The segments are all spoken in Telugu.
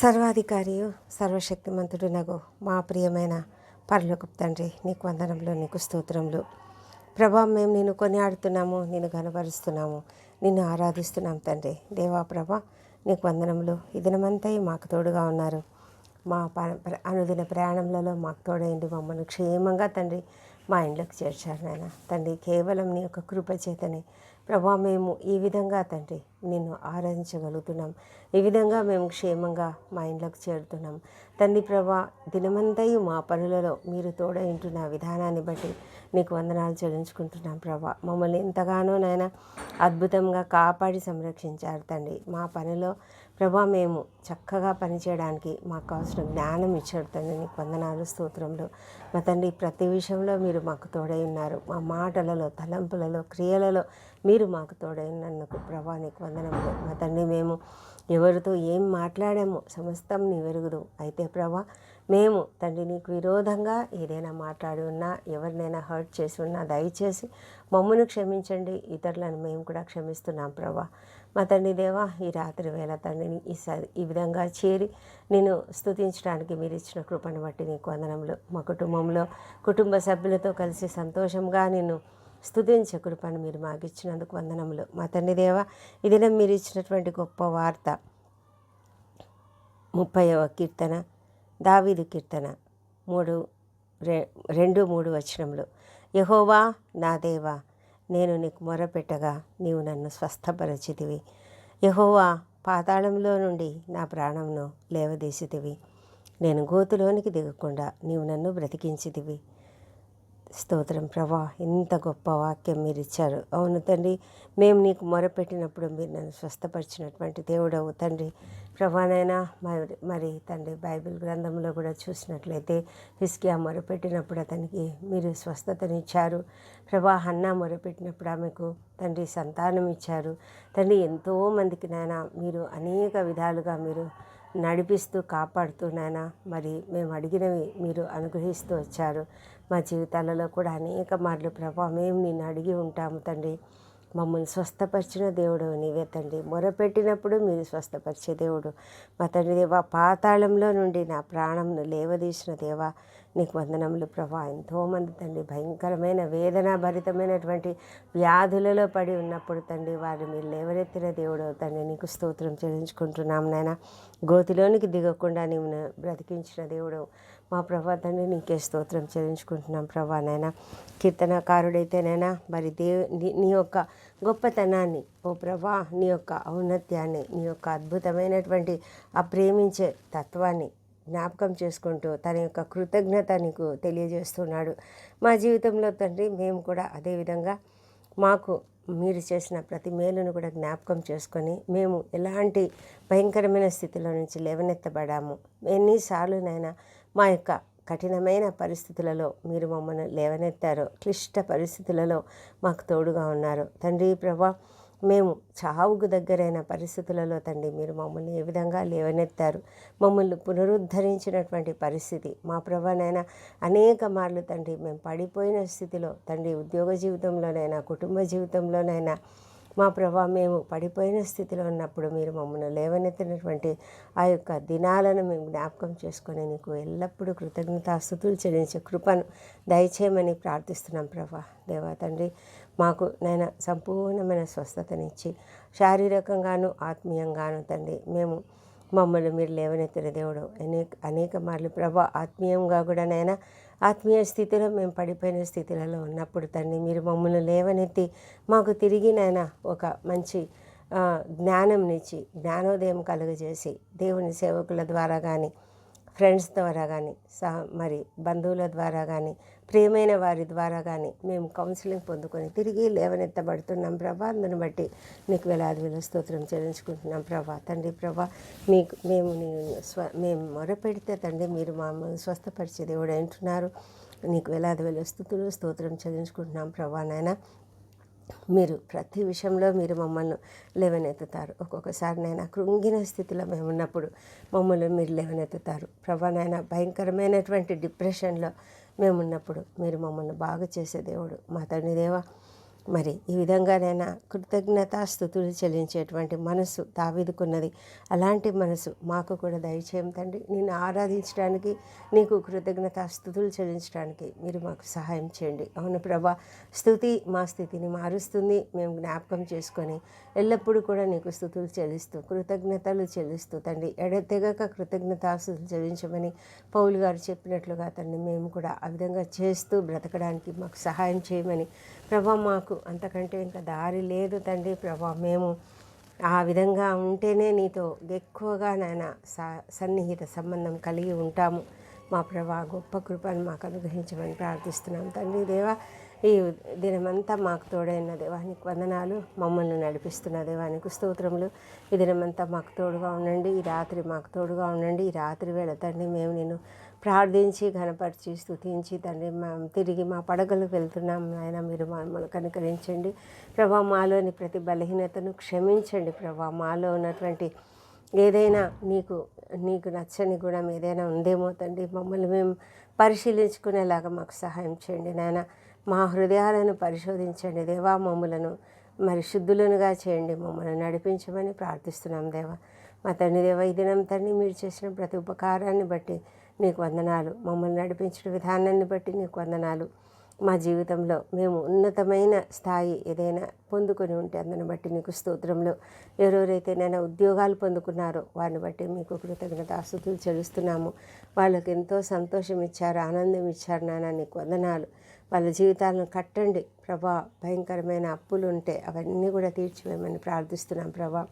సర్వాధికారియు సర్వశక్తిమంతుడు నగు మా ప్రియమైన పరలోకపు తండ్రి నీకు వందనంలో నీకు స్తోత్రంలో ప్రభా మేము నేను కొనియాడుతున్నాము నేను కనపరుస్తున్నాము నిన్ను ఆరాధిస్తున్నాం తండ్రి. దేవా ప్రభ నీకు వందనంలో ఈ మాకు తోడుగా ఉన్నారు. మా అనుదిన ప్రయాణంలో మాకు తోడైంది మమ్మల్ని క్షేమంగా తండ్రి మా ఇంట్లోకి చేర్చారు నాయన. తండ్రి కేవలం నీ యొక్క కృప చేతనే ప్రభా మేము ఈ విధంగా తండ్రి నిన్ను ఆరాధించగలుగుతున్నాం. ఈ విధంగా మేము క్షేమంగా మా ఇంట్లోకి చేరుతున్నాం. తండ్రి ప్రభా దినమంతయు మా పనులలో మీరు తోడైంటున్న విధానాన్ని బట్టి నీకు వందనాలు చెల్లించుకుంటున్నాం ప్రభా. మమ్మల్ని ఎంతగానో నాయన అద్భుతంగా కాపాడి సంరక్షించారు తండ్రి. మా పనిలో ప్రభా మేము చక్కగా పనిచేయడానికి మాకు కావాల్సిన జ్ఞానం ఇచ్చాడు తండ్రి. నీకు వందనాలు స్తోత్రంలో మా తండ్రి ప్రతి విషయంలో మీరు మాకు తోడై ఉన్నారు. మా మాటలలో తలంపులలో క్రియలలో మీరు మాకు తోడై ఉన్నందుకు ప్రభా నీకు వందనములు. మా తండ్రి మేము ఎవరితో ఏం మాట్లాడామో సమస్తం నీ వెరుగుదు అయితే ప్రభా మేము తండ్రి నీకు విరోధంగా ఏదైనా మాట్లాడి ఉన్నా ఎవరినైనా హర్ట్ చేసి ఉన్నా దయచేసి మమ్మను క్షమించండి. ఇతరులను మేము కూడా క్షమిస్తున్నాం ప్రభా. మా తండ్రి దేవా ఈ రాత్రి వేళ తండ్రిని ఈ స ఈ విధంగా చేరి నేను స్థుతించడానికి మీరు ఇచ్చిన కృపను బట్టి నీకు వందనములు. మా కుటుంబంలో కుటుంబ సభ్యులతో కలిసి సంతోషంగా నేను స్థుతించే కృపను మీరు మాకు ఇచ్చినందుకు వందనములు. మా తండ్రి దేవా ఈ మీరు ఇచ్చినటువంటి గొప్ప వార్త ముప్పైవ కీర్తన దావీదు కీర్తన మూడు రె రెండు మూడు వచనములు. యహోవా నా దేవా నేను నీకు మొరపెట్టగా నీవు నన్ను స్వస్థపరచితివి. యహోవా పాతాళంలో నుండి నా ప్రాణంను లేవదీసితివి. నేను గోతులోనికి దిగకుండా నీవు నన్ను బ్రతికించితివి. స్తోత్రం ప్రభా ఇంత గొప్ప వాక్యం మీరు ఇచ్చారు. అవును తండ్రి మేము నీకు మొరపెట్టినప్పుడు మీరు నన్ను స్వస్థపరిచినటువంటి దేవుడవు తండ్రి. ప్రభానైనా మరి మరి తండ్రి బైబిల్ గ్రంథంలో కూడా చూసినట్లయితే హిస్కియా మొరపెట్టినప్పుడు అతనికి మీరు స్వస్థతనిచ్చారు. ప్రభా హన్నా మొరపెట్టినప్పుడు ఆమెకు తండ్రి సంతానం ఇచ్చారు. తండ్రి ఎంతో మందికి నాయన మీరు అనేక విధాలుగా మీరు నడిపిస్తూ కాపాడుతూ నాయన మరి మేము అడిగినవి మీరు అనుగ్రహిస్తూ వచ్చారు. మా జీవితాలలో కూడా అనేక మార్లు ప్రభా మేము నిన్ను అడిగి ఉంటాము తండ్రి. మమ్మల్ని స్వస్థపరిచిన దేవుడు నీవే తండ్రి. మొరపెట్టినప్పుడు మీరు స్వస్థపరిచే దేవుడు. మా తండ్రి దేవా పాతాళంలో నుండి నా ప్రాణంను లేవదీసిన దేవా నీకు వందనములు ప్రభా. ఎంతోమంది తండ్రి భయంకరమైన వేదన భరితమైనటువంటి వ్యాధులలో పడి ఉన్నప్పుడు తండ్రి వారిని మీరు లేవనెత్తిన దేవుడు తండ్రి నీకు స్తోత్రం చెల్లించుకుంటున్నాం నాయన. గోతిలోనికి దిగకుండా నీవు బ్రతికించిన దేవుడు. మా ప్రభా తండ్రి నీకే స్తోత్రం చెల్లించుకుంటున్నాం ప్రభా నైనా కీర్తనకారుడైతేనైనా మరి దేవు నీ- నీ యొక్క గొప్పతనాన్ని ఓ ప్రభా నీ యొక్క ఔన్నత్యాన్ని నీ యొక్క అద్భుతమైనటువంటి ఆ ప్రేమించే తత్వాన్ని జ్ఞాపకం చేసుకుంటూ తన యొక్క కృతజ్ఞత నీకు తెలియజేస్తున్నాడు. మా జీవితంలో తండ్రి మేము కూడా అదేవిధంగా మాకు మీరు చేసిన ప్రతి మేలును కూడా జ్ఞాపకం చేసుకొని మేము ఎలాంటి భయంకరమైన స్థితిలో నుంచి లేవనెత్తబడాము. ఎన్నిసార్లునైనా మా యొక్క కఠినమైన పరిస్థితులలో మీరు మమ్మల్ని లేవనెత్తారు. క్లిష్ట పరిస్థితులలో మాకు తోడుగా ఉన్నారు. తండ్రి ప్రభా మేము చావుకు దగ్గరైన పరిస్థితులలో తండ్రి మీరు మమ్మల్ని ఏ విధంగా లేవనెత్తారు? మమ్మల్ని పునరుద్ధరించినటువంటి పరిస్థితి. మా ప్రభానైనా అనేక మార్లు తండ్రి మేము పడిపోయిన స్థితిలో తండ్రి ఉద్యోగ జీవితంలోనైనా కుటుంబ జీవితంలోనైనా మా ప్రభా మేము పడిపోయిన స్థితిలో ఉన్నప్పుడు మీరు మమ్మల్ని లేవనెత్తినటువంటి ఆ యొక్క దినాలను మేము జ్ఞాపకం చేసుకొని నీకు ఎల్లప్పుడూ కృతజ్ఞతాస్థుతులు చెల్లించే కృపను దయచేయమని ప్రార్థిస్తున్నాం ప్రభా. దేవా తండ్రి మాకు నేను సంపూర్ణమైన స్వస్థతనిచ్చి శారీరకంగాను ఆత్మీయంగాను తండ్రి మేము మమ్మల్ని మీరు లేవనెత్తిన దేవుడు. అనేక అనేక మార్లు ప్రభా ఆత్మీయంగా కూడా నైనా ఆత్మీయ స్థితిలో మేము పడిపోయిన స్థితిలలో ఉన్నప్పుడు తండ్రి మీరు మమ్మల్ని లేవనెత్తి మాకు తిరిగినైనా ఒక మంచి జ్ఞానం జ్ఞానంనిచ్చి జ్ఞానోదయం కలుగజేసి దేవుని సేవకుల ద్వారా కానీ ఫ్రెండ్స్ ద్వారా కానీ సహ మరి బంధువుల ద్వారా కానీ ప్రియమైన వారి ద్వారా కానీ మేము కౌన్సిలింగ్ పొందుకొని తిరిగి లేవనెత్తబడుతున్నాం ప్రభా. అందుని బట్టి నీకు వేలాది వేల స్తోత్రం చెల్లించుకుంటున్నాం ప్రభా. తండ్రి ప్రభా మీకు మేము స్వ మేము మొరపెడితే తండ్రి మీరు మమ్మల్ని స్వస్థపరిచే దేవుడు అంటున్నారు. నీకు వేలాది వేల స్థుతులు స్తోత్రం చెల్లించుకుంటున్నాం ప్రభా నాయన. మీరు ప్రతి విషయంలో మీరు మమ్మల్ని లేవనెత్తుతారు. ఒక్కొక్కసారి నాయన కృంగిన స్థితిలో మేము ఉన్నప్పుడు మమ్మల్ని మీరు లేవనెత్తుతారు. ప్రభా నాయన భయంకరమైనటువంటి డిప్రెషన్లో మేము ఉన్నప్పుడు మీరు మమ్మల్ని బాగు చేసే దేవుడు మా తండ్రి దేవ. మరి ఈ విధంగానైనా కృతజ్ఞత స్థుతులు చెల్లించేటువంటి మనసు దావిదుకున్నది. అలాంటి మనసు మాకు కూడా దయచేయం తండ్రి. నేను ఆరాధించడానికి నీకు కృతజ్ఞత స్థుతులు చెల్లించడానికి మీరు మాకు సహాయం చేయండి. అవును ప్రభా స్థుతి మా స్థితిని మారుస్తుంది. మేము జ్ఞాపకం చేసుకొని ఎల్లప్పుడూ కూడా నీకు స్థుతులు చెల్లిస్తూ కృతజ్ఞతలు చెల్లిస్తూ తండ్రి ఎడతెగక కృతజ్ఞతాస్తుతులు చెల్లించమని పౌలు గారు చెప్పినట్లుగా తండ్రి మేము కూడా ఆ విధంగా చేస్తూ బ్రతకడానికి మాకు సహాయం చేయమని ప్రభా మాకు అంతకంటే ఇంకా దారి లేదు తండ్రి ప్రభా. మేము ఆ విధంగా ఉంటేనే నీతో ఎక్కువగా నాయన స- సన్నిహిత సంబంధం కలిగి ఉంటాము. మా ప్రభా గొప్ప కృపను మాకు అనుగ్రహించమని ప్రార్థిస్తున్నాం. తండ్రి దేవా ఈ దినమంతా మాకు తోడైన దేవానికి వందనాలు. మమ్మల్ని నడిపిస్తున్న దేవానికి స్తోత్రములు. ఈ దినమంతా మాకు తోడుగా ఉండండి. ఈ రాత్రి మాకు తోడుగా ఉండండి. ఈ రాత్రి వేళ తండ్రి మేము నేను ప్రార్థించి ఘనపరిచి స్థుతించి తండ్రి మా తిరిగి మా పడగలు వెళ్తున్నాం ఆయన మీరు మమ్మల్ని కనుకరించండి. ప్రభా మాలోని ప్రతి బలహీనతను క్షమించండి ప్రభా. మాలో ఉన్నటువంటి ఏదైనా నీకు నీకు నచ్చని గుణం ఏదైనా ఉందేమో తండ్రి మమ్మల్ని మేము పరిశీలించుకునేలాగా మాకు సహాయం చేయండి నాయన. మా హృదయాలను పరిశోధించండి దేవా. మమ్మలను మరి శుద్ధులనుగా చేయండి. మమ్మల్ని నడిపించమని ప్రార్థిస్తున్నాం దేవా. మా తండ్రి దేవ ఈ దినం తండ్రి మీరు చేసిన ప్రతి ఉపకారాన్ని బట్టి నీకు వందనాలు. మమ్మల్ని నడిపించిన విధానాన్ని బట్టి నీకు వందనాలు. మా జీవితంలో మేము ఉన్నతమైన స్థాయి ఏదైనా పొందుకొని ఉంటే అందుని బట్టి నీకు స్తోత్రంలో. ఎవరెవరైతే నేను ఉద్యోగాలు పొందుకున్నారో వారిని బట్టి మీకు కృతజ్ఞత ఆస్తుతులు చెల్లిస్తున్నాము. వాళ్ళకి ఎంతో సంతోషం ఇచ్చారు ఆనందం ఇచ్చారు నాన్న నీకు వందనాలు. వాళ్ళ జీవితాలను కట్టండి. ప్రభా భయంకరమైన అప్పులు ఉంటే అవన్నీ కూడా తీర్చివేయమని ప్రార్థిస్తున్నాం ప్రభా.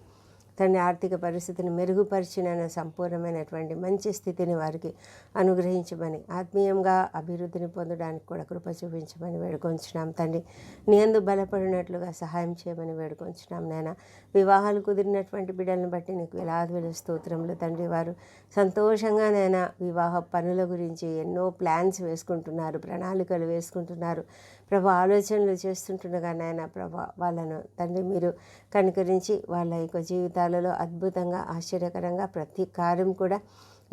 తండ్రి ఆర్థిక పరిస్థితిని మెరుగుపరిచిన సంపూర్ణమైనటువంటి మంచి స్థితిని వారికి అనుగ్రహించమని ఆత్మీయంగా అభివృద్ధిని పొందడానికి కూడా కృప చూపించమని వేడుకొంచున్నాం తండ్రి. నీ అందు బలపడినట్లుగా సహాయం చేయమని వేడుకొంచున్నాం నాయన. వివాహాలు కుదిరినటువంటి బిడ్డలను బట్టి నీకు వేలాది వేల స్తోత్రములు తండ్రి వారు. సంతోషంగా నాయన వివాహ పనుల గురించి ఎన్నో ప్లాన్స్ వేసుకుంటున్నారు ప్రణాళికలు వేసుకుంటున్నారు. ప్రభా ఆలోచనలు చేస్తుంటుండగా నాయన ప్రభా వాళ్ళను తండ్రి మీరు కనుకరించి వాళ్ళ యొక్క జీవితాలలో అద్భుతంగా ఆశ్చర్యకరంగా ప్రతి కార్యం కూడా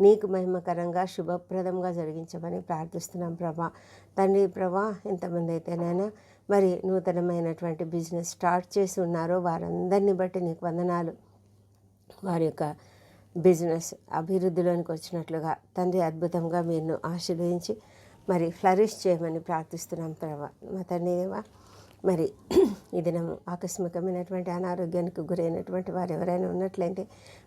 నీకు మహిమకరంగా శుభప్రదంగా జరిగించమని ప్రార్థిస్తున్నాం ప్రభా. తండ్రి ప్రభా ఎంతమంది అయితేనైనా మరి నూతనమైనటువంటి బిజినెస్ స్టార్ట్ చేసి ఉన్నారో వారందరినీ బట్టి నీకు వందనాలు. వారి యొక్క బిజినెస్ అభివృద్ధిలోనికి వచ్చినట్లుగా తండ్రి అద్భుతంగా మీరు ఆశీర్వదించి మరి ఫ్లరిష్ చేయమని ప్రార్థిస్తున్నాం ప్రభా. మా తండ్రి దేవా మరి ఈ దినము ఆకస్మికమైనటువంటి అనారోగ్యానికి గురైనటువంటి వారు ఎవరైనా ఉన్నట్లయితే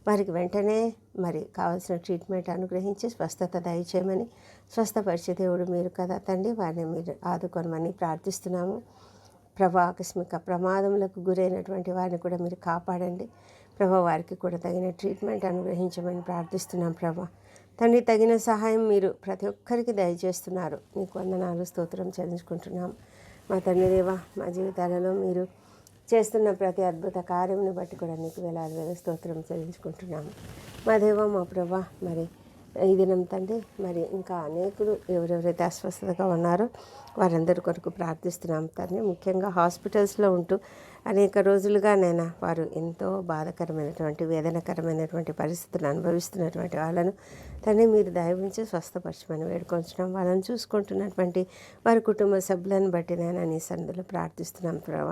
వారికి వెంటనే మరి కావాల్సిన ట్రీట్మెంట్ అనుగ్రహించి స్వస్థత దయచేయమని స్వస్థపరిచే దేవుడు మీరు కదా తండ్రి వారిని మీరు ఆదుకోనమని ప్రార్థిస్తున్నాము. ప్రభా ఆకస్మిక ప్రమాదములకు గురైనటువంటి వారిని కూడా మీరు కాపాడండి. ప్రభా వారికి కూడా తగిన ట్రీట్మెంట్ అనుగ్రహించమని ప్రార్థిస్తున్నాం ప్రభా. తండ్రి తగిన సహాయం మీరు ప్రతి ఒక్కరికి దయచేస్తున్నారు. నీకు వందనాలు స్తోత్రం చెల్లించుకుంటున్నాం. మా తండ్రి దేవా మా జీవితాలలో మీరు చేస్తున్న ప్రతి అద్భుత కార్యమును బట్టి కూడా నీకు వేలాది వేల స్తోత్రం చెల్లించుకుంటున్నాము మా దేవ మా ప్రభా మరి ఇది దినం మరి ఇంకా అనేకులు ఎవరెవరైతే అస్వస్థతగా ఉన్నారో వారందరి కొరకు ప్రార్థిస్తున్నాం తండ్రి. ముఖ్యంగా హాస్పిటల్స్లో ఉంటూ అనేక రోజులుగా నేను వారు ఎంతో బాధకరమైనటువంటి వేదనకరమైనటువంటి పరిస్థితులు అనుభవిస్తున్నటువంటి వాళ్ళను తండ్రి మీరు దయవించి స్వస్థపరచమని వేడుకొంచడం వాళ్ళని చూసుకుంటున్నటువంటి వారి కుటుంబ సభ్యులను బట్టి నేను నీ సన్నిధిలో ప్రార్థిస్తున్నాం ప్రభావ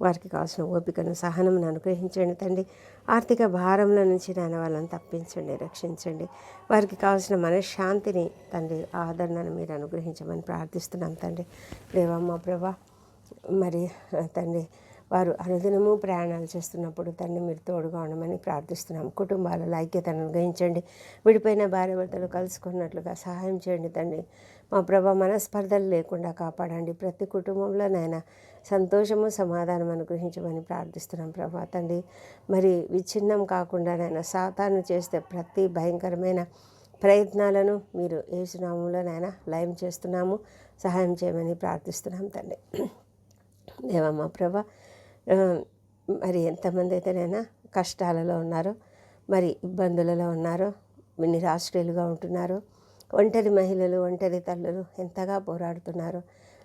వారికి కావాల్సిన ఓపికను సహనమును అనుగ్రహించండి తండ్రి. ఆర్థిక భారంలో నుంచి నాన్న వాళ్ళని తప్పించండి రక్షించండి. వారికి కావాల్సిన మనశ్శాంతిని తండ్రి ఆదరణను మీరు అనుగ్రహించమని ప్రార్థిస్తున్నాం తండ్రి. దేవమ్మ ప్రభా మరి తండ్రి వారు అనుదినము ప్రయాణాలు చేస్తున్నప్పుడు తండ్రి మీరు తోడుగా ఉండమని ప్రార్థిస్తున్నాం. కుటుంబాలలో ఐక్యతను అనుగ్రహించండి. విడిపోయిన భార్య భర్తలు కలుసుకున్నట్లుగా సహాయం చేయండి తండ్రి. మా ప్రభా మనస్పర్ధలు లేకుండా కాపాడండి. ప్రతి కుటుంబంలోనైనా సంతోషము సమాధానం అనుగ్రహించమని ప్రార్థిస్తున్నాం ప్రభా తండ్రి. మరి విచ్ఛిన్నం కాకుండా నాయన సాతాను చేస్తే ప్రతి భయంకరమైన ప్రయత్నాలను మీరు ఏసునామంలోనైనా లయం చేస్తున్నాము. సహాయం చేయమని ప్రార్థిస్తున్నాం తండ్రి. దేవమ్మ ప్రభా మరి ఎంతమంది అయితేనైనా కష్టాలలో ఉన్నారో మరి ఇబ్బందులలో ఉన్నారో నిరాశ్రయులుగా ఉంటున్నారో ఒంటరి మహిళలు ఒంటరి తల్లులు ఎంతగా పోరాడుతున్నారో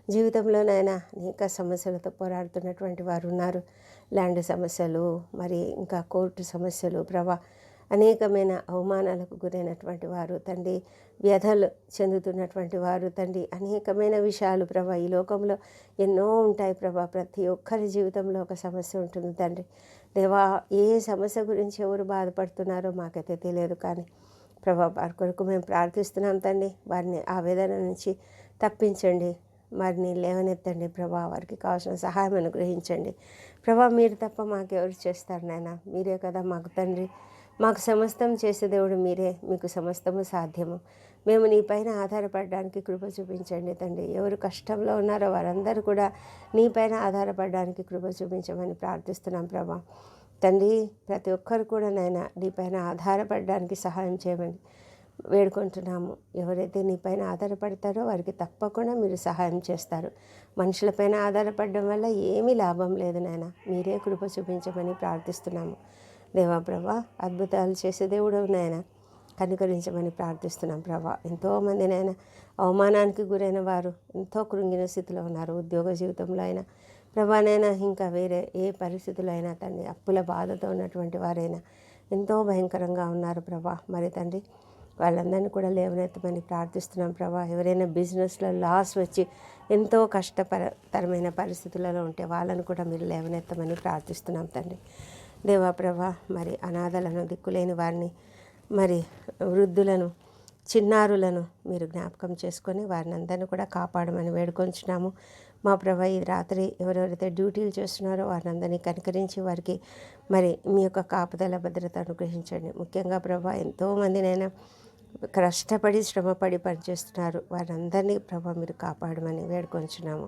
జీవితంలోనైనా అనేక సమస్యలతో పోరాడుతున్నటువంటి వారు ఉన్నారు. ల్యాండ్ సమస్యలు మరి ఇంకా కోర్టు సమస్యలు ప్రవా అనేకమైన అవమానాలకు గురైనటువంటి వారు తండ్రి వ్యధలు చెందుతున్నటువంటి వారు తండ్రి అనేకమైన విషయాలు ప్రభా ఈ లోకంలో ఎన్నో ఉంటాయి ప్రభా. ప్రతి ఒక్కరి జీవితంలో ఒక సమస్య ఉంటుంది తండ్రి. దేవా ఏ సమస్య గురించి ఎవరు బాధపడుతున్నారో మాకైతే తెలియదు కానీ ప్రభా వారి కొరకు మేము ప్రార్థిస్తున్నాం తండ్రి. వారిని ఆ వేదన నుంచి తప్పించండి. వారిని లేవనెత్తండి ప్రభా వారికి కావాల్సిన సహాయం అనుగ్రహించండి. ప్రభా మీరు తప్ప మాకెవరు చేస్తారు నాయన? మీరే కదా మాకు తండ్రి. మాకు సమస్తం చేసే దేవుడు మీరే. మీకు సమస్తము సాధ్యము. మేము నీ పైన ఆధారపడడానికి కృప చూపించండి తండ్రి. ఎవరు కష్టంలో ఉన్నారో వారందరూ కూడా నీ పైన ఆధారపడడానికి కృప చూపించమని ప్రార్థిస్తున్నాం ప్రభా. తండ్రి ప్రతి ఒక్కరు కూడా నాయన నీ పైన ఆధారపడడానికి సహాయం చేయమని వేడుకుంటున్నాము. ఎవరైతే నీ పైన ఆధారపడతారో వారికి తప్పకుండా మీరు సహాయం చేస్తారు. మనుషులపైన ఆధారపడడం వల్ల ఏమీ లాభం లేదు నాయన. మీరే కృప చూపించమని ప్రార్థిస్తున్నాము. దేవా ప్రభా అద్భుతాలు చేసే దేవుడు నాయన. కనుకరించమని ప్రార్థిస్తున్నాం ప్రభా. ఎంతోమంది నాయన అవమానానికి గురైన వారు ఎంతో కృంగిన స్థితిలో ఉన్నారు. ఉద్యోగ జీవితంలో అయినా ప్రభానైనా ఇంకా వేరే ఏ పరిస్థితులు అయినా తండ్రి అప్పుల బాధతో ఉన్నటువంటి వారైనా ఎంతో భయంకరంగా ఉన్నారు ప్రభా. మరి తండ్రి వాళ్ళందరినీ కూడా లేవనెత్తమని ప్రార్థిస్తున్నాం ప్రభా. ఎవరైనా బిజినెస్లో లాస్ వచ్చి ఎంతో కష్టపరతరమైన పరిస్థితులలో ఉంటే వాళ్ళని కూడా మీరు లేవనెత్తమని ప్రార్థిస్తున్నాం తండ్రి. దేవా ప్రభా మరి అనాథలను దిక్కులేని వారిని మరి వృద్ధులను చిన్నారులను మీరు జ్ఞాపకం చేసుకొని వారిని అందరినీ కూడా కాపాడమని వేడుకొంచున్నాము. మా ప్రభా ఈ రాత్రి ఎవరెవరైతే డ్యూటీలు చేస్తున్నారో వారిని కనికరించి వారికి మరి మీ యొక్క కాపుదల భద్రత అనుగ్రహించండి. ముఖ్యంగా ప్రభా ఎంతోమందినైనా కష్టపడి శ్రమపడి పనిచేస్తున్నారు. వారందరినీ ప్రభా మీరు కాపాడమని వేడుకొంచున్నాము.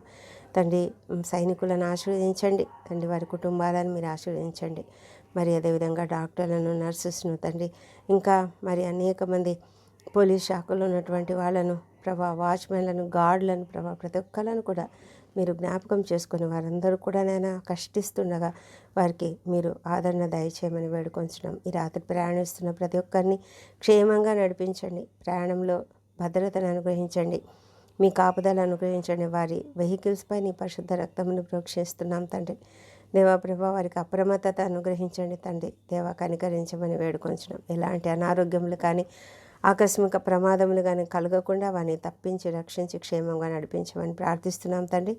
తండ్రి సైనికులను ఆశీర్వదించండి. తండ్రి వారి కుటుంబాలను మీరు ఆశీర్వదించండి. మరి అదేవిధంగా డాక్టర్లను నర్సెస్ను తండ్రి ఇంకా మరి అనేక మంది పోలీస్ శాఖలో ఉన్నటువంటి వాళ్ళను ప్రభా వాచ్మెన్లను గార్డులను ప్రభా ప్రతి ఒక్కళ్ళను కూడా మీరు జ్ఞాపకం చేసుకుని వారందరూ కూడా నేను కష్టిస్తుండగా వారికి మీరు ఆదరణ దయచేయమని వేడుకొంచడం ఈ రాత్రి ప్రయాణిస్తున్న ప్రతి ఒక్కరిని క్షేమంగా నడిపించండి. ప్రయాణంలో భద్రతను అనుగ్రహించండి. మీ కాపుదలు అనుగ్రహించండి. వారి వెహికల్స్పై నీ పరిశుద్ధ రక్తమును ప్రోక్షిస్తున్నాం తండ్రి. దేవాప్రభ వారికి అప్రమత్తత అనుగ్రహించండి తండ్రి. దేవా కనికరించమని వేడుకొంచడం ఎలాంటి అనారోగ్యములు కానీ ఆకస్మిక ప్రమాదములు కానీ కలగకుండా వారిని తప్పించి రక్షించి క్షేమంగా నడిపించమని ప్రార్థిస్తున్నాం తండ్రి.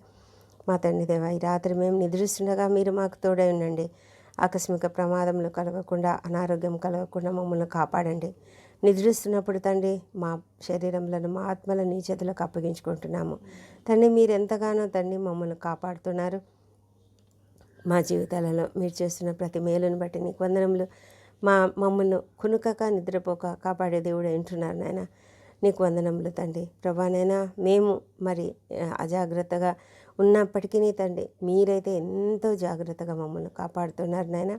మా తండ్రి దేవ ఈ రాత్రి మేము నిద్రిస్తుండగా మీరు మాకు తోడై ఉండండి. ఆకస్మిక ప్రమాదములు కలగకుండా అనారోగ్యం కలగకుండా మమ్మల్ని కాపాడండి. నిద్రిస్తున్నప్పుడు తండ్రి మా శరీరంలో మా ఆత్మల నీ చేతులకు అప్పగించుకుంటున్నాము. తండ్రి మీరు ఎంతగానో తండ్రి మమ్మల్ని కాపాడుతున్నారు. మా జీవితాలలో మీరు చేస్తున్న ప్రతి మేలును బట్టి నీకు వందనములు. మా మమ్మల్ని కునుకక నిద్రపోక కాపాడే దేవుడు వింటున్నారు నాయన. నీకు వందనములు తండ్రి. ప్రభానైనా మేము మరి అజాగ్రత్తగా ఉన్నప్పటికీ తండ్రి మీరైతే ఎంతో జాగ్రత్తగా మమ్మల్ని కాపాడుతున్నారు నాయన.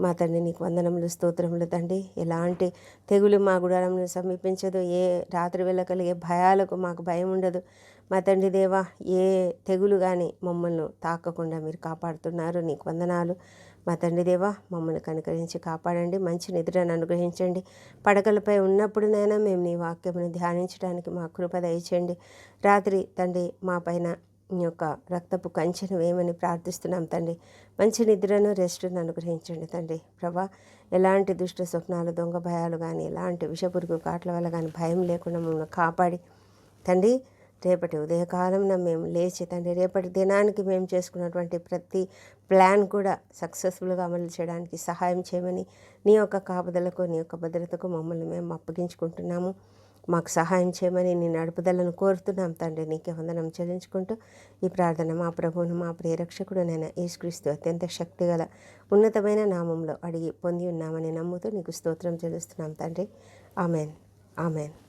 మా తండ్రి నీకు వందనములు స్తోత్రములు తండ్రి. ఎలాంటి తెగులు మా గుడారంను సమీపించదు ఏ రాత్రి వేళ కలిగే భయాలకు మాకు భయం ఉండదు. మా తండ్రి దేవా ఏ తెగులు కానీ మమ్మల్ని తాకకుండా మీరు కాపాడుతున్నారు. నీకు వందనాలు. మా తండ్రి దేవా మమ్మల్ని కనుకరించి కాపాడండి మంచి నిద్రను అనుగ్రహించండి. పడకలపై ఉన్నప్పుడునైనా మేము నీ వాక్యమును ధ్యానించడానికి మా కృప దయచేయండి. రాత్రి తండ్రి మా పైన నీ యొక్క రక్తపు కంచెను వేయమని ప్రార్థిస్తున్నాం తండ్రి. మంచి నిద్రను రెస్ట్ను అనుగ్రహించండి తండ్రి. ప్రభా ఎలాంటి దుష్ట స్వప్నాలు దొంగ భయాలు కానీ ఎలాంటి విషపురుగు కాట్ల వల్ల కానీ భయం లేకుండా మమ్మల్ని కాపాడి. తండ్రి రేపటి ఉదయకాలంలో మేము లేచి తండ్రి రేపటి దినానికి మేము చేసుకున్నటువంటి ప్రతి ప్లాన్ కూడా సక్సెస్ఫుల్గా అమలు చేయడానికి సహాయం చేయమని నీ యొక్క కాపుదలకు నీ యొక్క భద్రతకు మమ్మల్ని మేము అప్పగించుకుంటున్నాము. మాకు సహాయం చేయమని నీ నడుపుదలను కోరుతున్నాం తండ్రి. నీకే వందనం చెల్లించుకుంటూ ఈ ప్రార్థన మా ప్రభువును మా ప్రియరక్షకుడు నేను యేసుక్రీస్తు అత్యంత శక్తిగల ఉన్నతమైన నామంలో అడిగి పొంది ఉన్నామని నమ్ముతూ నీకు స్తోత్రం చెల్లిస్తున్నాం తండ్రి. ఆమెన్. ఆమెన్.